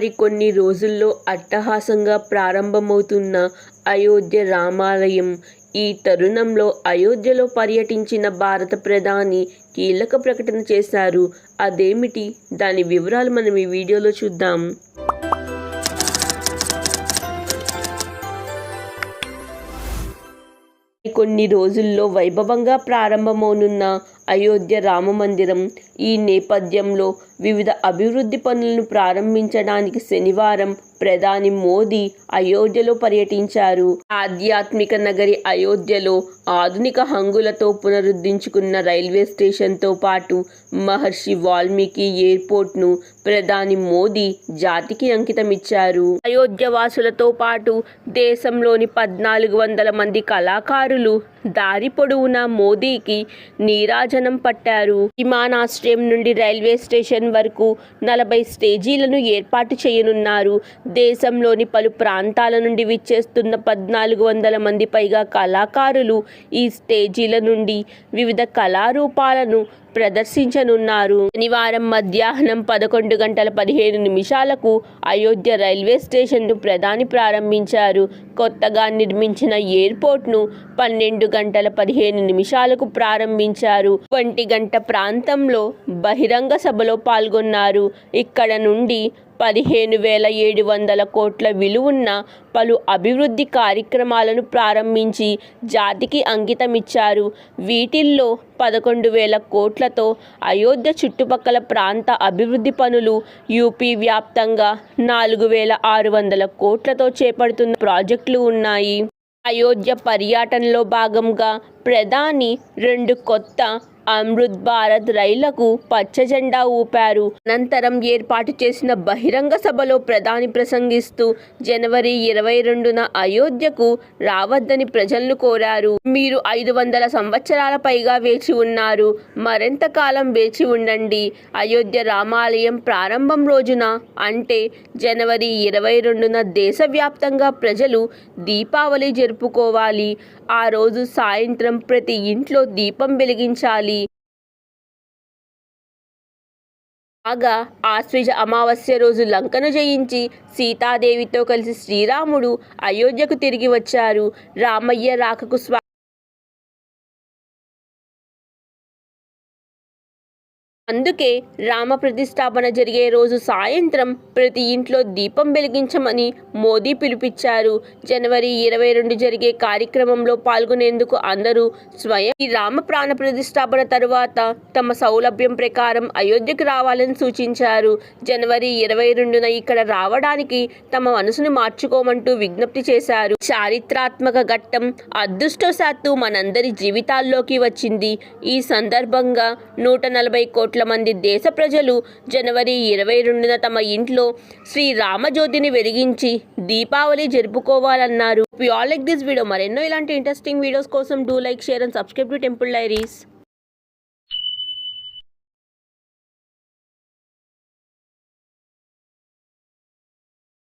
మరికొన్ని రోజుల్లో అట్టహాసంగా ప్రారంభమవుతున్న అయోధ్య రామాలయం ఈ తరుణంలో అయోధ్యలో పర్యటించిన భారత ప్రధాని కీలక ప్రకటన చేశారు. అదేమిటి? దాని వివరాలు మనం ఈ వీడియోలో చూద్దాం. కొన్ని రోజుల్లో వైభవంగా ప్రారంభమవునున్న అయోధ్య రామ మందిరం ఈ నేపథ్యంలో వివిధ అభివృద్ధి పనులను ప్రారంభించడానికి శనివారం ప్రధాని మోదీ అయోధ్యలో పర్యటించారు. ఆధ్యాత్మిక నగరి అయోధ్యలో ఆధునిక హంగులతో పునరుద్ధరించుకున్న రైల్వే స్టేషన్తో పాటు మహర్షి వాల్మీకి ఎయిర్పోర్ట్ను ప్రధాని మోదీ జాతికి అంకితమిచ్చారు. అయోధ్య వాసులతో పాటు దేశంలోని పద్నాలుగు వందల మంది కళాకారులు దారి పొడవునా మోదీకి నీరాజనం పట్టారు. విమానాశ్రయం నుండి రైల్వే స్టేషన్ వరకు నలభై స్టేజీలను ఏర్పాటు చేయనున్నారు. దేశంలోని పలు ప్రాంతాల నుండి విచ్చేస్తున్న పద్నాలుగు వందల మంది పైగా కళాకారులు ఈ స్టేజీల నుండి వివిధ కళారూపాలను ప్రదర్శించనున్నారు. శనివారం మధ్యాహ్నం పదకొండు గంటల పదిహేను నిమిషాలకు అయోధ్య రైల్వే స్టేషన్ను ప్రధాని ప్రారంభించారు. కొత్తగా నిర్మించిన ఎయిర్పోర్ట్ను పన్నెండు గంటల పదిహేను నిమిషాలకు ప్రారంభించారు. ఒంటి గంట ప్రాంతంలో బహిరంగ సభలో పాల్గొన్నారు. ఇక్కడ నుండి పదిహేను వేల ఏడు వందల కోట్ల విలువున్న పలు అభివృద్ధి కార్యక్రమాలను ప్రారంభించి జాతికి అంకితమిచ్చారు. వీటిల్లో పదకొండు వేల కోట్లతో అయోధ్య చుట్టుపక్కల ప్రాంత అభివృద్ధి పనులు యూపీ వ్యాప్తంగా నాలుగు వేల ఆరు వందల కోట్లతో చేపడుతున్న ప్రాజెక్టులు ఉన్నాయి. అయోధ్య పర్యటనలో భాగంగా ప్రధాని రెండు కొత్త అమృత్ భారత్ రైళ్ళకు పచ్చజెండా ఊపారు. అనంతరం ఏర్పాటు చేసిన బహిరంగ సభలో ప్రధాని ప్రసంగిస్తూ జనవరి ఇరవై రెండున అయోధ్యకు రావద్దని ప్రజలను కోరారు. మీరు ఐదు వందల సంవత్సరాల పైగా వేచి ఉన్నారు. మరింత కాలం వేచి ఉండండి. అయోధ్య రామాలయం ప్రారంభం రోజున అంటే జనవరి ఇరవై రెండున దేశవ్యాప్తంగా ప్రజలు దీపావళి జరుపుకోవాలి. ఆ రోజు సాయంత్రం ప్రతి ఇంట్లో దీపం వెలిగించాలి. కాగా ఆశ్విజ అమావాస్య రోజు లంకను జయించి సీతాదేవితో కలిసి శ్రీరాముడు అయోధ్యకు తిరిగి వచ్చారు. రామయ్య రాకకు స్వా అందుకే రామ ప్రతిష్టాపన జరిగే రోజు సాయంత్రం ప్రతి ఇంట్లో దీపం వెలిగించమని మోదీ పిలుపిచ్చారు జనవరి ఇరవై రెండు జరిగే కార్యక్రమంలో పాల్గొనేందుకు అందరూ స్వయం ఈ రామ ప్రాణ ప్రతిష్టాపన తరువాత తమ సౌలభ్యం ప్రకారం అయోధ్యకు రావాలని సూచించారు. జనవరి ఇరవై రెండున ఇక్కడ రావడానికి తమ మనసును మార్చుకోమంటూ విజ్ఞప్తి చేశారు. చారిత్రాత్మక ఘట్టం అదృష్టవశాత్తు మనందరి జీవితాల్లోకి వచ్చింది. ఈ సందర్భంగా నూట నలభై కోట్ల మంది దేశ ప్రజలు జనవరి ఇరవై రెండున తమ ఇంట్లో శ్రీ రామజ్యోతిని వెలిగించి Deepavali జరుపుకోవాలన్నారు. You all like this video మరెన్నో ఇలాంటి ఇంట్రెస్టింగ్ వీడియోస్ కోసం do like share and subscribe to temple diaries